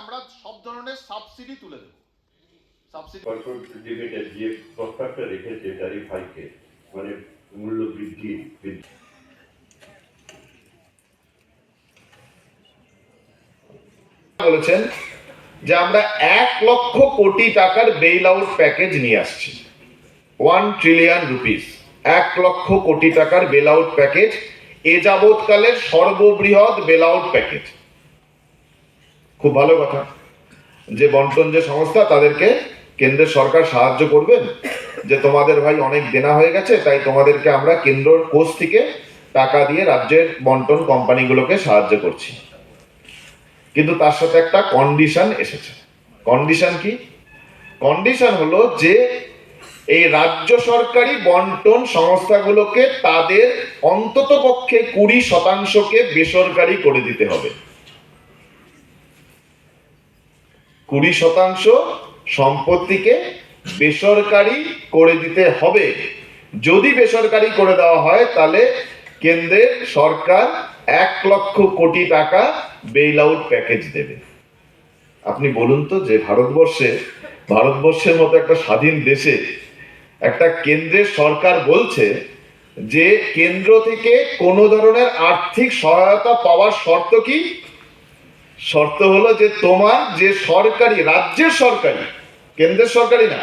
আমরা সব ধরনের সাবসিডি তুলে দেবো। সাবসিডি যে প্রস্তাবটা রেখেছে ট্যারিফ হাইকে মানে মূল্য বৃদ্ধি বৃদ্ধি। বলেছেন যে আমরা এক লক্ষ কোটি টাকার বেইল আউট প্যাকেজ নিয়ে আসছি। ওয়ান ট্রিলিয়ন রুপিস এক লক্ষ কোটি টাকার বেল আউট প্যাকেজ এ যাবৎকালের সর্ববৃহৎ বেল আউট প্যাকেজ খুব ভালো কথা। যে বন্টন যে সংস্থা, তাদেরকে কেন্দ্রের সরকার সাহায্য করবেন। যে তোমাদের ভাই অনেক দেনা হয়ে গেছে, তাই তোমাদেরকে আমরা কেন্দ্র কোষ থেকে টাকা দিয়ে রাজ্যের বন্টন কোম্পানিগুলোকে সাহায্য করছি। কিন্তু তার সাথে একটা কন্ডিশন এসেছে। কন্ডিশন কি? কন্ডিশন হলো যে এই রাজ্য সরকারি বন্টন সংস্থাগুলোকে তাদের অন্তত পক্ষে কুড়ি শতাংশকে বেসরকারি করে দিতে হবে। কুড়ি শতাংশ সম্পত্তিকে বেসরকারি করে দিতে হবে। যদি বেসরকারি করে দেওয়া হয়, তাহলে কেন্দ্রের সরকার এক লক্ষ কোটি টাকা বেইল আউট প্যাকেজ দেবে। আপনি বলুন তো যে ভারতবর্ষে, ভারতবর্ষের মতো একটা স্বাধীন দেশে একটা কেন্দ্রের সরকার বলছে যে কেন্দ্র থেকে কোনো ধরনের আর্থিক সহায়তা পাওয়ার শর্ত কি? শর্ত হলো যে তোমার যে সরকারি, রাজ্যের সরকারি, কেন্দ্রের সরকারি না,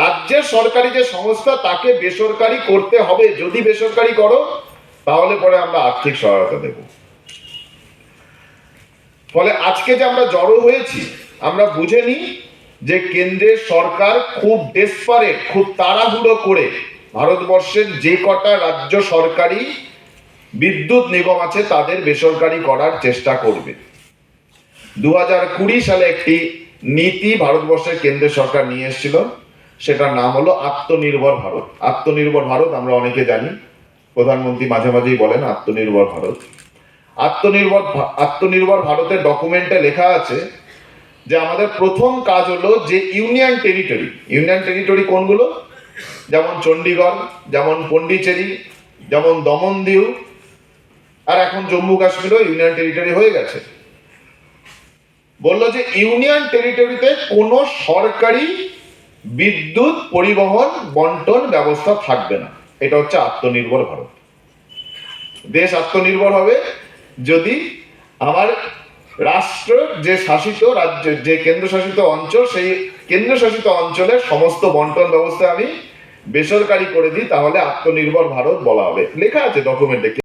রাজ্যের সরকারি যে সংস্থা, তাকে বেসরকারি করতে হবে। যদি বেসরকারি করো, তাহলে পরে আমরা আর্থিক সহায়তা দেব। ফলে আজকে যে আমরা জড়ো হয়েছি, আমরা বুঝে নিই যে কেন্দ্রের সরকার খুব ডেসপারেট খুব তাড়াহুড়ো করে ভারতবর্ষের যে কটা রাজ্য সরকারি বিদ্যুৎ নিগম আছে, তাদের বেসরকারি করার চেষ্টা করবে। দু হাজার কুড়ি সালে একটি নীতি ভারতবর্ষের কেন্দ্রের সরকার নিয়ে এসেছিল। সেটার নাম হলো আত্মনির্ভর ভারত। আত্মনির্ভর ভারত আমরা অনেকে জানি, প্রধানমন্ত্রী মাঝে মাঝেই বলেন আত্মনির্ভর ভারত। আত্মনির্ভর আত্মনির্ভর ভারতের ডকুমেন্টে লেখা আছে যে আমাদের প্রথম কাজ হলো যে ইউনিয়ন টেরিটরি ইউনিয়ন টেরিটরি কোনগুলো? যেমন চণ্ডীগড়, যেমন পন্ডিচেরি যেমন দমন দিউ, আর এখন জম্মু কাশ্মীরও ইউনিয়ন টেরিটরি হয়ে গেছে। বলল যে ইউনিয়ন টেরিটরিতে কোনো সরকারি বিদ্যুৎ পরিবহন বন্টন ব্যবস্থা থাকবে না। এটা হচ্ছে আত্মনির্ভর ভারত। দেশ আত্মনির্ভর হবে যদি আমার রাষ্ট্র যে শাসিত রাজ্য, যে কেন্দ্রশাসিত অঞ্চল, সেই কেন্দ্রশাসিত অঞ্চলের সমস্ত বন্টন ব্যবস্থা আমি বেসরকারি করে দিই, তাহলে আত্মনির্ভর ভারত বলা হবে। লেখা আছে ডকুমেন্টে